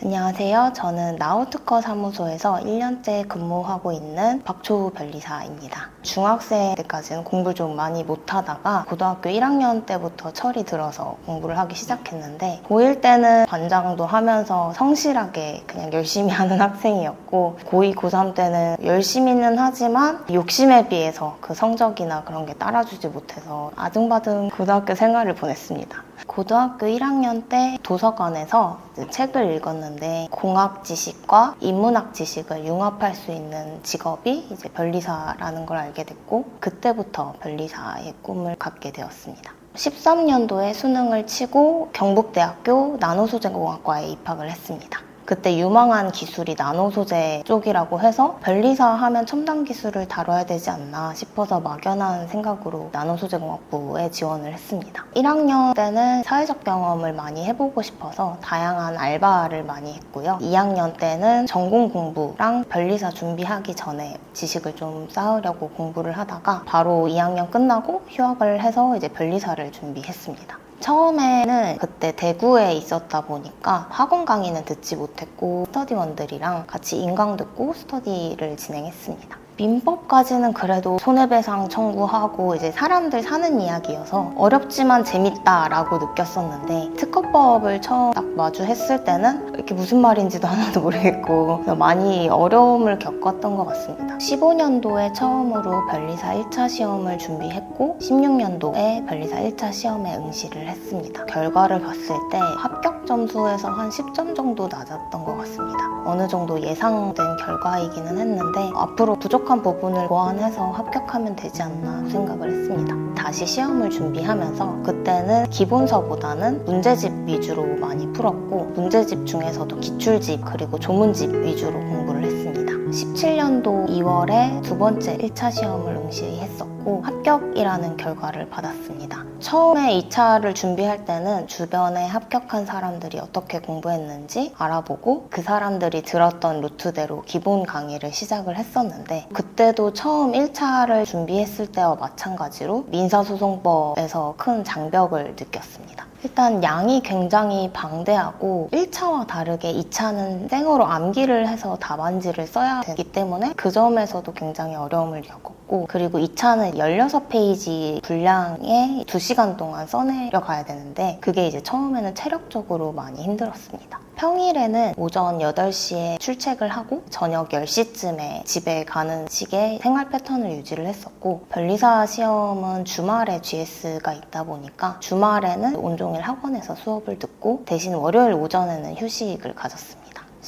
안녕하세요. 저는 나우특허 사무소에서 1년째 근무하고 있는 박초우 변리사입니다. 중학생 때까지는 공부를 좀 많이 못하다가 고등학교 1학년 때부터 철이 들어서 공부를 하기 시작했는데 고1 때는 반장도 하면서 성실하게 그냥 열심히 하는 학생이었고 고2, 고3 때는 열심히는 하지만 욕심에 비해서 그 성적이나 그런 게 따라주지 못해서 아등바등 고등학교 생활을 보냈습니다. 고등학교 1학년 때 도서관에서 책을 읽었는데 공학 지식과 인문학 지식을 융합할 수 있는 직업이 이제 변리사라는 걸 알게 됐고 그때부터 변리사의 꿈을 갖게 되었습니다. 13년도에 수능을 치고 경북대학교 나노소재공학과에 입학을 했습니다. 그때 유망한 기술이 나노 소재 쪽이라고 해서 변리사 하면 첨단 기술을 다뤄야 되지 않나 싶어서 막연한 생각으로 나노 소재 공학부에 지원을 했습니다. 1학년 때는 사회적 경험을 많이 해보고 싶어서 다양한 알바를 많이 했고요. 2학년 때는 전공 공부랑 변리사 준비하기 전에 지식을 좀 쌓으려고 공부를 하다가 바로 2학년 끝나고 휴학을 해서 이제 변리사를 준비했습니다. 처음에는 그때 대구에 있었다 보니까 학원 강의는 듣지 못했고 스터디원들이랑 같이 인강 듣고 스터디를 진행했습니다. 민법까지는 그래도 손해배상 청구하고 이제 사람들 사는 이야기여서 어렵지만 재밌다라고 느꼈었는데 특허법을 처음 딱 마주했을 때는 이렇게 무슨 말인지도 하나도 모르겠고 많이 어려움을 겪었던 것 같습니다. 15년도에 처음으로 변리사 1차 시험을 준비했고 16년도에 변리사 1차 시험에 응시를 했습니다. 결과를 봤을 때 합격 점수에서 한 10점 정도 낮았던 것 같습니다. 어느 정도 예상된 결과이기는 했는데 앞으로 부족한 부분을 보완해서 합격하면 되지 않나 생각을 했습니다. 다시 시험을 준비하면서 그때는 기본서보다는 문제집 위주로 많이 풀었고 문제집 중에서 도 기출집 그리고 조문집 위주로 공부를 했습니다. 17년도 2월에 두 번째 1차 시험을 응시했었고 합격이라는 결과를 받았습니다. 처음에 2차를 준비할 때는 주변에 합격한 사람들이 어떻게 공부했는지 알아보고 그 사람들이 들었던 루트대로 기본 강의를 시작을 했었는데 그때도 처음 1차를 준비했을 때와 마찬가지로 민사소송법에서 큰 장벽을 느꼈습니다. 일단 양이 굉장히 방대하고 1차와 다르게 2차는 생으로 암기를 해서 답안지를 써야 되기 때문에 그 점에서도 굉장히 어려움을 겪었고 그리고 2차는 16페이지 분량에 2시간 동안 써내려 가야 되는데 그게 이제 처음에는 체력적으로 많이 힘들었습니다. 평일에는 오전 8시에 출첵을 하고 저녁 10시쯤에 집에 가는 식의 생활 패턴을 유지를 했었고 변리사 시험은 주말에 GS가 있다 보니까 주말에는 온종 일 학원에서 수업을 듣고 대신 월요일 오전에는 휴식을 가졌습니다.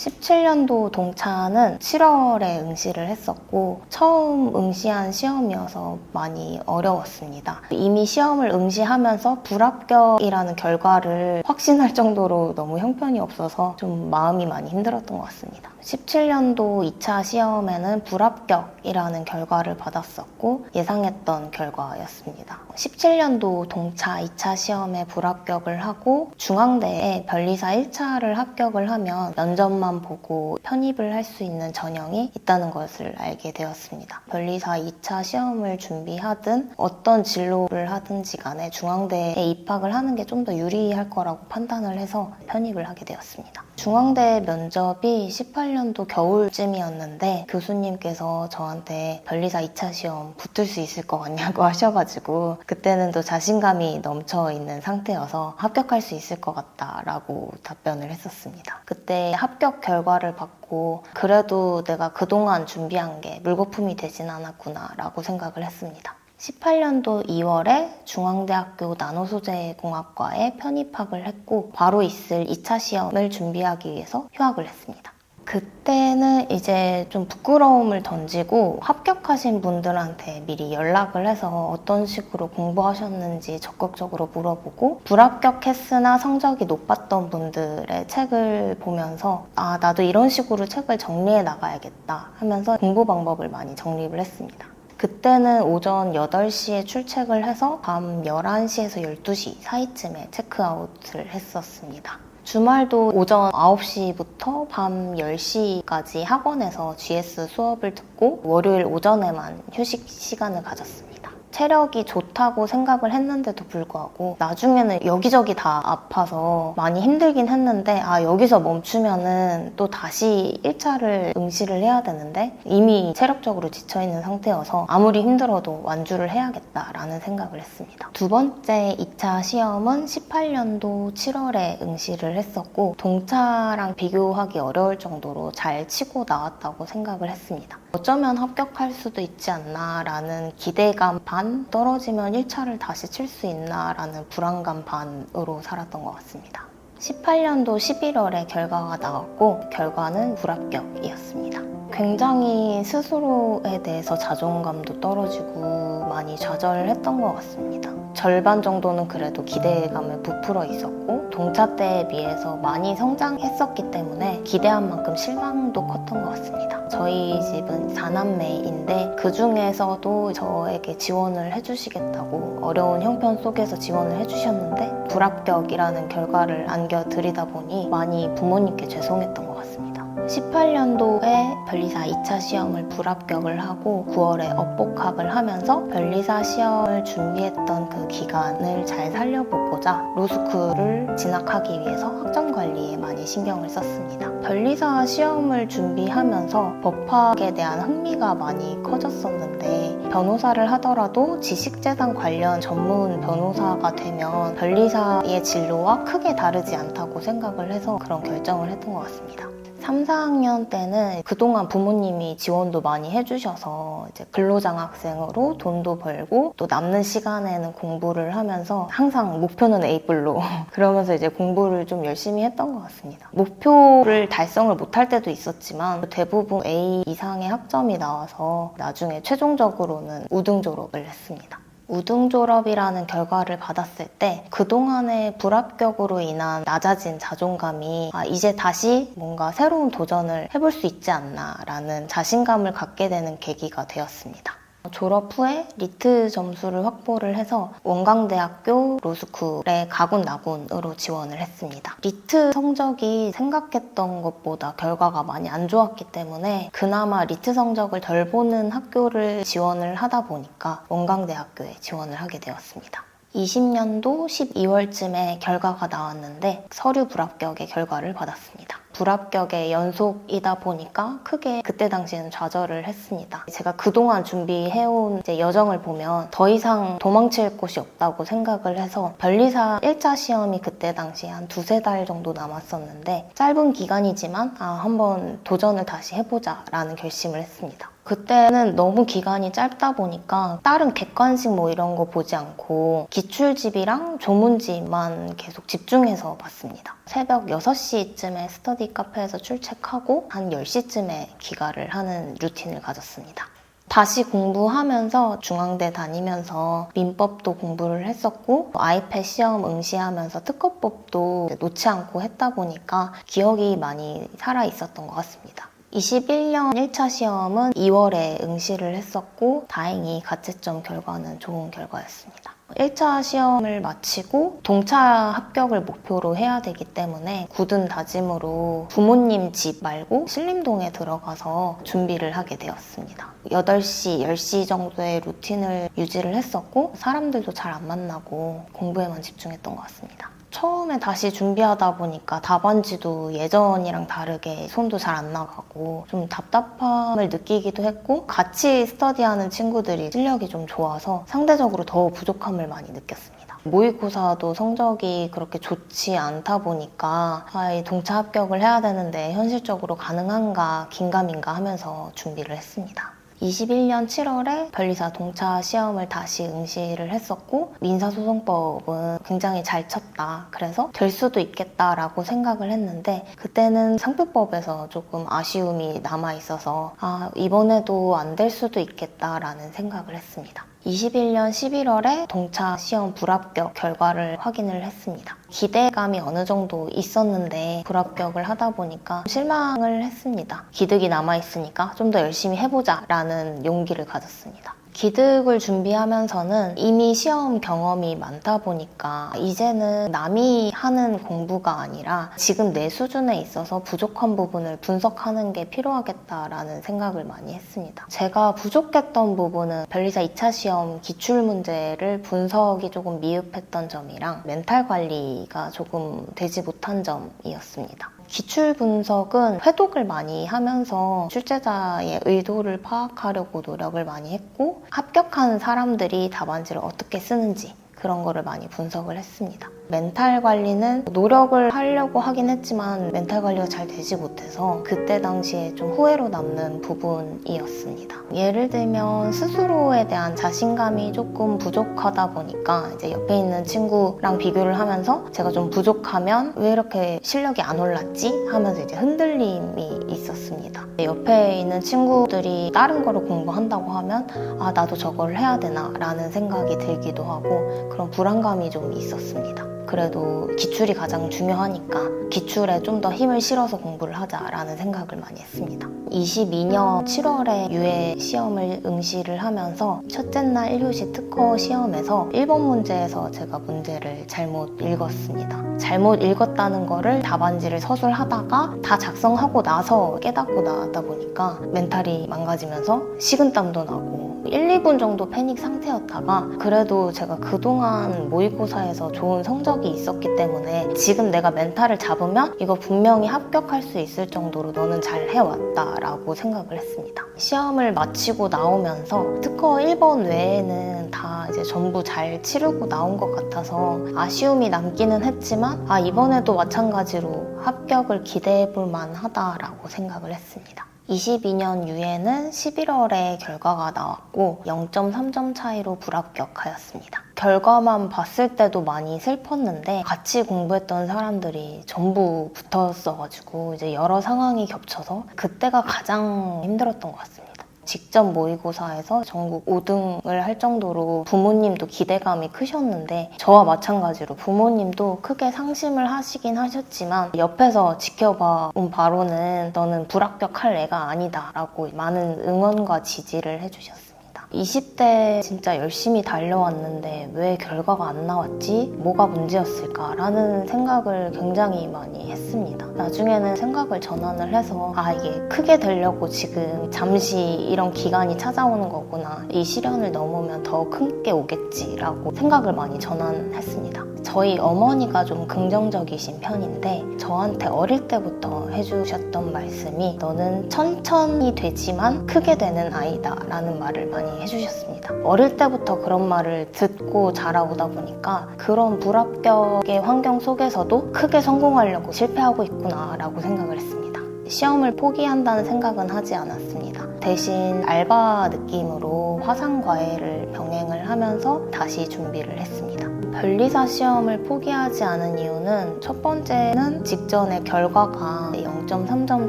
17년도 동차는 7월에 응시를 했었고 처음 응시한 시험이어서 많이 어려웠습니다. 이미 시험을 응시하면서 불합격이라는 결과를 확신할 정도로 너무 형편이 없어서 좀 마음이 많이 힘들었던 것 같습니다. 17년도 2차 시험에는 불합격이라는 결과를 받았었고 예상했던 결과였습니다. 17년도 동차 2차 시험에 불합격을 하고 중앙대에 변리사 1차를 합격을 하면 면접만 보고 편입을 할 수 있는 전형이 있다는 것을 알게 되었습니다. 변리사 2차 시험을 준비하든 어떤 진로를 하든지 간에 중앙대에 입학을 하는 게 좀 더 유리할 거라고 판단을 해서 편입을 하게 되었습니다. 중앙대 면접이 18년도 겨울쯤이었는데 교수님께서 저한테 변리사 2차 시험 붙을 수 있을 것 같냐고 하셔가지고 그때는 또 자신감이 넘쳐 있는 상태여서 합격할 수 있을 것 같다라고 답변을 했었습니다. 그때 합격 결과를 받고 그래도 내가 그동안 준비한 게 물거품이 되진 않았구나라고 생각을 했습니다. 18년도 2월에 중앙대학교 나노소재공학과에 편입학을 했고 바로 있을 2차 시험을 준비하기 위해서 휴학을 했습니다. 그때는 이제 좀 부끄러움을 던지고 합격하신 분들한테 미리 연락을 해서 어떤 식으로 공부하셨는지 적극적으로 물어보고 불합격했으나 성적이 높았던 분들의 책을 보면서 아 나도 이런 식으로 책을 정리해 나가야겠다 하면서 공부 방법을 많이 정립을 했습니다. 그때는 오전 8시에 출첵을 해서 밤 11시에서 12시 사이쯤에 체크아웃을 했었습니다. 주말도 오전 9시부터 밤 10시까지 학원에서 GS 수업을 듣고 월요일 오전에만 휴식 시간을 가졌습니다. 체력이 좋다고 생각을 했는데도 불구하고 나중에는 여기저기 다 아파서 많이 힘들긴 했는데 아 여기서 멈추면은 또 다시 1차를 응시를 해야 되는데 이미 체력적으로 지쳐있는 상태여서 아무리 힘들어도 완주를 해야겠다라는 생각을 했습니다. 두 번째 2차 시험은 18년도 7월에 응시를 했었고 동차랑 비교하기 어려울 정도로 잘 치고 나왔다고 생각을 했습니다. 어쩌면 합격할 수도 있지 않나라는 기대감 반 떨어지면 1차를 다시 칠 수 있나라는 불안감 반으로 살았던 것 같습니다. 18년도 11월에 결과가 나왔고 결과는 불합격이었습니다. 굉장히 스스로에 대해서 자존감도 떨어지고 많이 좌절을 했던 것 같습니다. 절반 정도는 그래도 기대감을 부풀어 있었고 동차 때에 비해서 많이 성장했었기 때문에 기대한 만큼 실망도 컸던 것 같습니다. 저희 집은 4남매인데 그 중에서도 저에게 지원을 해주시겠다고 어려운 형편 속에서 지원을 해주셨는데 불합격이라는 결과를 안겨 드리다 보니 많이 부모님께 죄송했던 것 같습니다. 18년도에 변리사 2차 시험을 불합격을 하고 9월에 업복학을 하면서 변리사 시험을 준비했던 그 기간을 잘 살려보고자 로스쿨을 진학하기 위해서 학점 관리에 많이 신경을 썼습니다. 변리사 시험을 준비하면서 법학에 대한 흥미가 많이 커졌었는데 변호사를 하더라도 지식재산 관련 전문 변호사가 되면 변리사의 진로와 크게 다르지 않다고 생각을 해서 그런 결정을 했던 것 같습니다. 3, 4학년 때는 그동안 부모님이 지원도 많이 해주셔서 이제 근로장학생으로 돈도 벌고 또 남는 시간에는 공부를 하면서 항상 목표는 A뿔로 그러면서 이제 공부를 좀 열심히 했던 것 같습니다. 목표를 달성을 못할 때도 있었지만 대부분 A 이상의 학점이 나와서 나중에 최종적으로는 우등 졸업을 했습니다. 우등 졸업이라는 결과를 받았을 때 그동안의 불합격으로 인한 낮아진 자존감이 아, 이제 다시 뭔가 새로운 도전을 해볼 수 있지 않나라는 자신감을 갖게 되는 계기가 되었습니다. 졸업 후에 리트 점수를 확보를 해서 원광대학교 로스쿨에 가군 나군으로 지원을 했습니다. 리트 성적이 생각했던 것보다 결과가 많이 안 좋았기 때문에 그나마 리트 성적을 덜 보는 학교를 지원을 하다 보니까 원광대학교에 지원을 하게 되었습니다. 20년도 12월쯤에 결과가 나왔는데 서류 불합격의 결과를 받았습니다. 불합격의 연속이다 보니까 크게 그때 당시에는 좌절을 했습니다. 제가 그동안 준비해온 여정을 보면 더 이상 도망칠 곳이 없다고 생각을 해서 변리사 1차 시험이 그때 당시에 한 두세 달 정도 남았었는데 짧은 기간이지만 아, 한번 도전을 다시 해보자 라는 결심을 했습니다. 그때는 너무 기간이 짧다 보니까 다른 객관식 뭐 이런 거 보지 않고 기출집이랑 조문집만 계속 집중해서 봤습니다. 새벽 6시쯤에 스터디 카페에서 출첵하고 한 10시쯤에 귀가를 하는 루틴을 가졌습니다. 다시 공부하면서 중앙대 다니면서 민법도 공부를 했었고 아이패 시험 응시하면서 특허법도 놓지 않고 했다 보니까 기억이 많이 살아 있었던 것 같습니다. 21년 1차 시험은 2월에 응시를 했었고 다행히 가채점 결과는 좋은 결과였습니다. 1차 시험을 마치고 동차 합격을 목표로 해야 되기 때문에 굳은 다짐으로 부모님 집 말고 신림동에 들어가서 준비를 하게 되었습니다. 8시, 10시 정도의 루틴을 유지를 했었고 사람들도 잘 안 만나고 공부에만 집중했던 것 같습니다. 처음에 다시 준비하다 보니까 답안지도 예전이랑 다르게 손도 잘 안 나가고 좀 답답함을 느끼기도 했고 같이 스터디하는 친구들이 실력이 좀 좋아서 상대적으로 더 부족함을 많이 느꼈습니다. 모의고사도 성적이 그렇게 좋지 않다 보니까 아, 이 동차 합격을 해야 되는데 현실적으로 가능한가 긴가민가 하면서 준비를 했습니다. 21년 7월에 변리사 동차 시험을 다시 응시를 했었고 민사소송법은 굉장히 잘 쳤다. 그래서 될 수도 있겠다라고 생각을 했는데 그때는 상표법에서 조금 아쉬움이 남아 있어서 아 이번에도 안 될 수도 있겠다라는 생각을 했습니다. 21년 11월에 동차 시험 불합격 결과를 확인을 했습니다. 기대감이 어느 정도 있었는데 불합격을 하다 보니까 실망을 했습니다. 기득이 남아있으니까 좀 더 열심히 해보자 라는 용기를 가졌습니다. 기득을 준비하면서는 이미 시험 경험이 많다 보니까 이제는 남이 하는 공부가 아니라 지금 내 수준에 있어서 부족한 부분을 분석하는 게 필요하겠다라는 생각을 많이 했습니다. 제가 부족했던 부분은 변리사 2차 시험 기출 문제를 분석이 조금 미흡했던 점이랑 멘탈 관리가 조금 되지 못한 점이었습니다. 기출 분석은 회독을 많이 하면서 출제자의 의도를 파악하려고 노력을 많이 했고 합격한 사람들이 답안지를 어떻게 쓰는지 그런 거를 많이 분석을 했습니다. 멘탈 관리는 노력을 하려고 하긴 했지만 멘탈 관리가 잘 되지 못해서 그때 당시에 좀 후회로 남는 부분이었습니다. 예를 들면 스스로에 대한 자신감이 조금 부족하다 보니까 이제 옆에 있는 친구랑 비교를 하면서 제가 좀 부족하면 왜 이렇게 실력이 안 올랐지? 하면서 이제 흔들림이 있었습니다. 옆에 있는 친구들이 다른 거를 공부한다고 하면 아 나도 저걸 해야 되나 라는 생각이 들기도 하고 그런 불안감이 좀 있었습니다. 그래도 기출이 가장 중요하니까 기출에 좀 더 힘을 실어서 공부를 하자라는 생각을 많이 했습니다. 22년 7월에 유해 시험을 응시를 하면서 첫째 날 1교시 특허 시험에서 1번 문제에서 제가 문제를 잘못 읽었습니다. 잘못 읽었다는 거를 답안지를 서술하다가 다 작성하고 나서 깨닫고 나왔다 보니까 멘탈이 망가지면서 식은땀도 나고 1, 2분 정도 패닉 상태였다가 그래도 제가 그동안 모의고사에서 좋은 성적이 있었기 때문에 지금 내가 멘탈을 잡으면 이거 분명히 합격할 수 있을 정도로 너는 잘 해왔다라고 생각을 했습니다. 시험을 마치고 나오면서 특허 1번 외에는 다 이제 전부 잘 치르고 나온 것 같아서 아쉬움이 남기는 했지만 아 이번에도 마찬가지로 합격을 기대해 볼 만하다라고 생각을 했습니다. 22년 유에는 11월에 결과가 나왔고 0.3점 차이로 불합격하였습니다. 결과만 봤을 때도 많이 슬펐는데 같이 공부했던 사람들이 전부 붙었어가지고 이제 여러 상황이 겹쳐서 그때가 가장 힘들었던 것 같습니다. 직접 모의고사에서 전국 5등을 할 정도로 부모님도 기대감이 크셨는데 저와 마찬가지로 부모님도 크게 상심을 하시긴 하셨지만 옆에서 지켜봐 온 바로는 너는 불합격할 애가 아니다 라고 많은 응원과 지지를 해주셨어요. 20대 진짜 열심히 달려왔는데 왜 결과가 안 나왔지? 뭐가 문제였을까라는 생각을 굉장히 많이 했습니다. 나중에는 생각을 전환을 해서 아 이게 크게 되려고 지금 잠시 이런 기간이 찾아오는 거구나. 이 시련을 넘으면 더 큰 게 오겠지라고 생각을 많이 전환했습니다. 저희 어머니가 좀 긍정적이신 편인데 저한테 어릴 때부터 해주셨던 말씀이 너는 천천히 되지만 크게 되는 아이다 라는 말을 많이 해주셨습니다. 어릴 때부터 그런 말을 듣고 자라오다 보니까 그런 불합격의 환경 속에서도 크게 성공하려고 실패하고 있구나 라고 생각을 했습니다. 시험을 포기한다는 생각은 하지 않았습니다. 대신 알바 느낌으로 화상 과외를 병행을 하면서 다시 준비를 했습니다. 변리사 시험을 포기하지 않은 이유는 첫 번째는 직전의 결과가 0.3점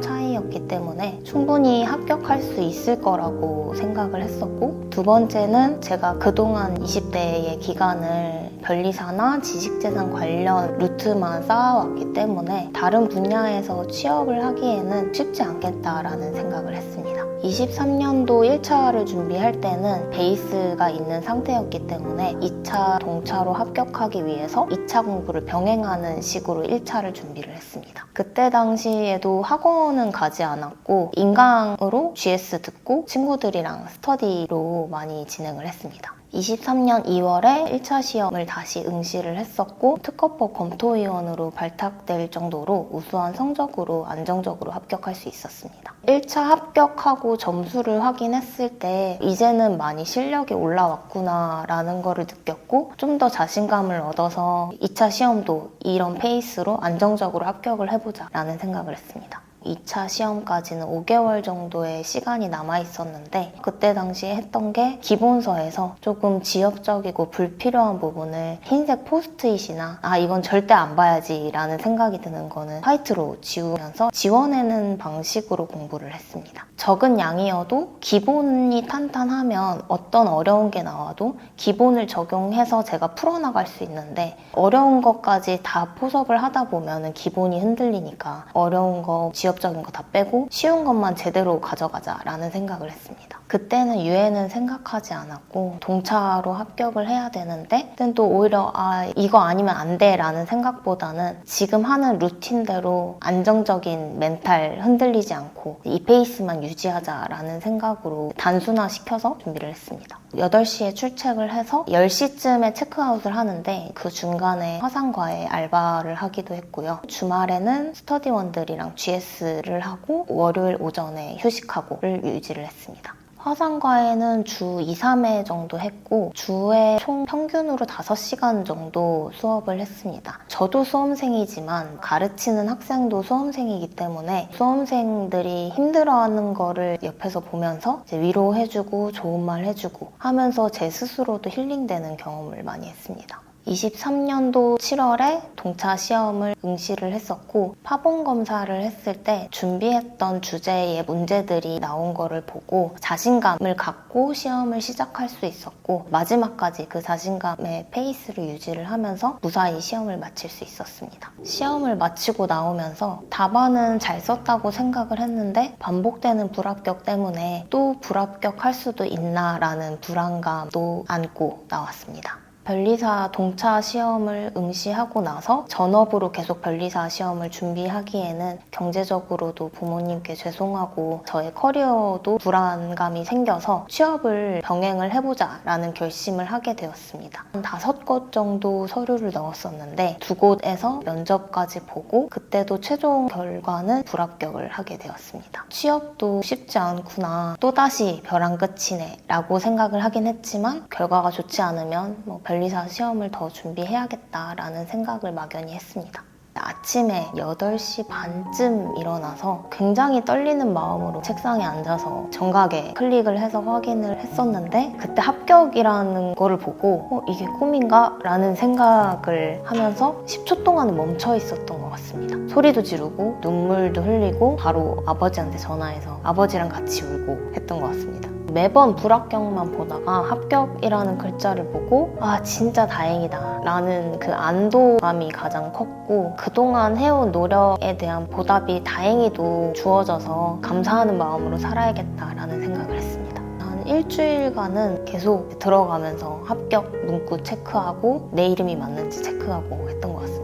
차이였기 때문에 충분히 합격할 수 있을 거라고 생각을 했었고 두 번째는 제가 그동안 20대의 기간을 변리사나 지식재산 관련 루트만 쌓아왔기 때문에 다른 분야에서 취업을 하기에는 쉽지 않겠다라는 생각을 했습니다. 23년도 1차를 준비할 때는 베이스가 있는 상태였기 때문에 2차 동차로 합격하기 위해서 2차 공부를 병행하는 식으로 1차를 준비를 했습니다. 그때 당시에도 학원은 가지 않았고 인강으로 GS 듣고 친구들이랑 스터디로 많이 진행을 했습니다. 23년 2월에 1차 시험을 다시 응시를 했었고 특허법 검토위원으로 발탁될 정도로 우수한 성적으로 안정적으로 합격할 수 있었습니다. 1차 합격하고 점수를 확인했을 때 이제는 많이 실력이 올라왔구나 라는 거를 느꼈고 좀 더 자신감을 얻어서 2차 시험도 이런 페이스로 안정적으로 합격을 해보자 라는 생각을 했습니다. 2차 시험까지는 5개월 정도의 시간이 남아 있었는데 그때 당시에 했던 게 기본서에서 조금 지엽적이고 불필요한 부분을 흰색 포스트잇이나 아 이건 절대 안 봐야지 라는 생각이 드는 거는 화이트로 지우면서 지워내는 방식으로 공부를 했습니다. 적은 양이어도 기본이 탄탄하면 어떤 어려운 게 나와도 기본을 적용해서 제가 풀어나갈 수 있는데 어려운 것까지 다 포섭을 하다 보면 기본이 흔들리니까 어려운 거 지엽 직접적인 거 다 빼고 쉬운 것만 제대로 가져가자라는 생각을 했습니다. 그때는 유예는 생각하지 않았고 동차로 합격을 해야 되는데 그때는 또 오히려 아 이거 아니면 안 돼 라는 생각보다는 지금 하는 루틴대로 안정적인 멘탈 흔들리지 않고 이 페이스만 유지하자라는 생각으로 단순화시켜서 준비를 했습니다. 8시에 출첵을 해서 10시쯤에 체크아웃을 하는데 그 중간에 화상과에 알바를 하기도 했고요. 주말에는 스터디원들이랑 GS를 하고 월요일 오전에 휴식하고를 유지를 했습니다. 화상과에는 주 2, 3회 정도 했고 주에 총 평균으로 5시간 정도 수업을 했습니다. 저도 수험생이지만 가르치는 학생도 수험생이기 때문에 수험생들이 힘들어하는 거를 옆에서 보면서 위로해주고 좋은 말 해주고 하면서 제 스스로도 힐링되는 경험을 많이 했습니다. 23년도 7월에 동차 시험을 응시를 했었고 파본 검사를 했을 때 준비했던 주제의 문제들이 나온 거를 보고 자신감을 갖고 시험을 시작할 수 있었고 마지막까지 그 자신감의 페이스를 유지를 하면서 무사히 시험을 마칠 수 있었습니다. 시험을 마치고 나오면서 답안은 잘 썼다고 생각을 했는데 반복되는 불합격 때문에 또 불합격할 수도 있나라는 불안감도 안고 나왔습니다. 변리사 동차 시험을 응시하고 나서 전업으로 계속 변리사 시험을 준비하기에는 경제적으로도 부모님께 죄송하고 저의 커리어도 불안감이 생겨서 취업을 병행을 해보자 라는 결심을 하게 되었습니다. 한 다섯 곳 정도 서류를 넣었었는데 두 곳에서 면접까지 보고 그때도 최종 결과는 불합격을 하게 되었습니다. 취업도 쉽지 않구나. 또다시 벼랑 끝이네. 라고 생각을 하긴 했지만 결과가 좋지 않으면 뭐 변리사 시험을 더 준비해야겠다라는 생각을 막연히 했습니다. 아침에 8시 반쯤 일어나서 굉장히 떨리는 마음으로 책상에 앉아서 정각에 클릭을 해서 확인을 했었는데 그때 합격이라는 거를 보고 어, 이게 꿈인가? 라는 생각을 하면서 10초 동안은 멈춰 있었던 것 같습니다. 소리도 지르고 눈물도 흘리고 바로 아버지한테 전화해서 아버지랑 같이 울고 했던 것 같습니다. 매번 불합격만 보다가 합격이라는 글자를 보고 아 진짜 다행이다 라는 그 안도감이 가장 컸고 그동안 해온 노력에 대한 보답이 다행히도 주어져서 감사하는 마음으로 살아야겠다라는 생각을 했습니다. 한 일주일간은 계속 들어가면서 합격 문구 체크하고 내 이름이 맞는지 체크하고 했던 것 같습니다.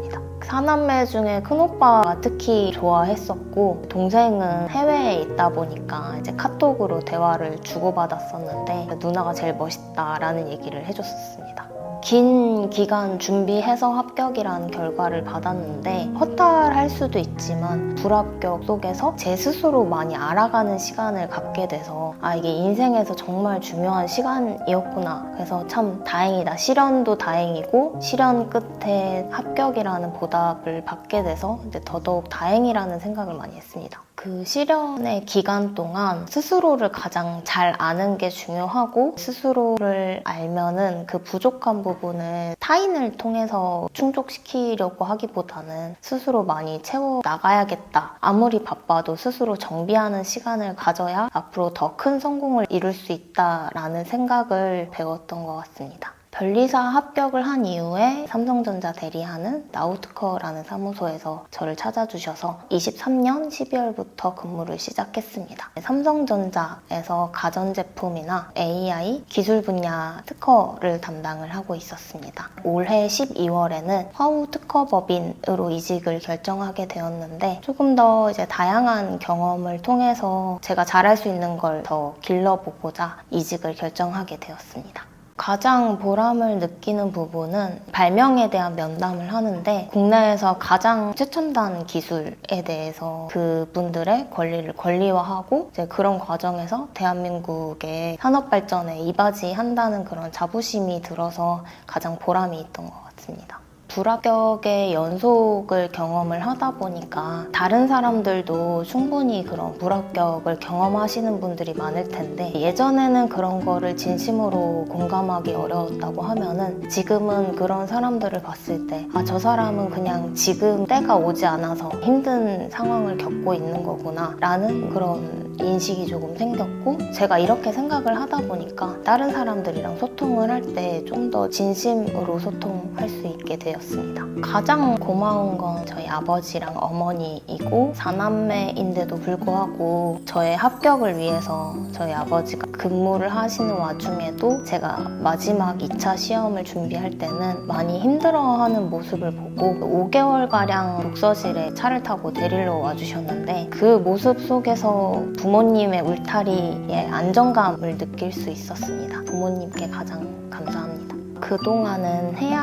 사남매 중에 큰오빠가 특히 좋아했었고 동생은 해외에 있다 보니까 이제 카톡으로 대화를 주고받았었는데 누나가 제일 멋있다라는 얘기를 해줬었습니다. 긴 기간 준비해서 합격이라는 결과를 받았는데 허탈할 수도 있지만 불합격 속에서 제 스스로 많이 알아가는 시간을 갖게 돼서 아 이게 인생에서 정말 중요한 시간이었구나 그래서 참 다행이다 시련도 다행이고 시련 끝에 합격이라는 보 답을 받게 돼서 이제 더더욱 다행이라는 생각을 많이 했습니다. 그 시련의 기간 동안 스스로를 가장 잘 아는 게 중요하고 스스로를 알면은 그 부족한 부분을 타인을 통해서 충족시키려고 하기보다는 스스로 많이 채워 나가야겠다. 아무리 바빠도 스스로 정비하는 시간을 가져야 앞으로 더 큰 성공을 이룰 수 있다라는 생각을 배웠던 것 같습니다. 변리사 합격을 한 이후에 삼성전자 대리하는 나우트커라는 사무소에서 저를 찾아주셔서 23년 12월부터 근무를 시작했습니다. 삼성전자에서 가전제품이나 AI 기술 분야 특허를 담당을 하고 있었습니다. 올해 12월에는 화우 특허법인으로 이직을 결정하게 되었는데 조금 더 이제 다양한 경험을 통해서 제가 잘할 수 있는 걸 더 길러보고자 이직을 결정하게 되었습니다. 가장 보람을 느끼는 부분은 발명에 대한 면담을 하는데 국내에서 가장 최첨단 기술에 대해서 그분들의 권리를 권리화하고 이제 그런 과정에서 대한민국의 산업 발전에 이바지한다는 그런 자부심이 들어서 가장 보람이 있던 것 같습니다. 불합격의 연속을 경험을 하다 보니까 다른 사람들도 충분히 그런 불합격을 경험하시는 분들이 많을 텐데 예전에는 그런 거를 진심으로 공감하기 어려웠다고 하면은 지금은 그런 사람들을 봤을 때 아, 저 사람은 그냥 지금 때가 오지 않아서 힘든 상황을 겪고 있는 거구나 라는 그런 인식이 조금 생겼고 제가 이렇게 생각을 하다 보니까 다른 사람들이랑 소통을 할 때 좀 더 진심으로 소통할 수 있게 되었습니다. 가장 고마운 건 저희 아버지랑 어머니이고 사남매인데도 불구하고 저의 합격을 위해서 저희 아버지가 근무를 하시는 와중에도 제가 마지막 2차 시험을 준비할 때는 많이 힘들어하는 모습을 보고 5개월가량 독서실에 차를 타고 데리러 와주셨는데 그 모습 속에서 부 모님의 울타리의 안정감을 느낄 수 있었습니다. 부모님께 가장 감사합니다. 그동안은 해야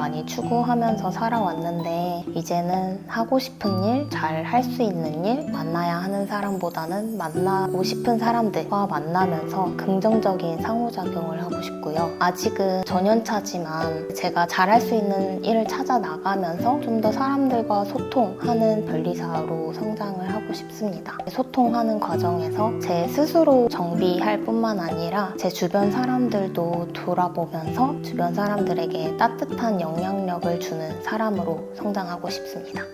많이 추구하면서 살아왔는데 이제는 하고 싶은 일, 잘 할 수 있는 일, 만나야 하는 사람보다는 만나고 싶은 사람들과 만나면서 긍정적인 상호작용을 하고 싶고요. 아직은 전연차지만 제가 잘할 수 있는 일을 찾아 나가면서 좀 더 사람들과 소통하는 변리사로 성장을 하고 싶습니다. 소통하는 과정에서 제 스스로 정비할 뿐만 아니라 제 주변 사람들도 돌아보면서 주변 사람들에게 따뜻한 영향력을 주는 사람으로 성장하고 싶습니다.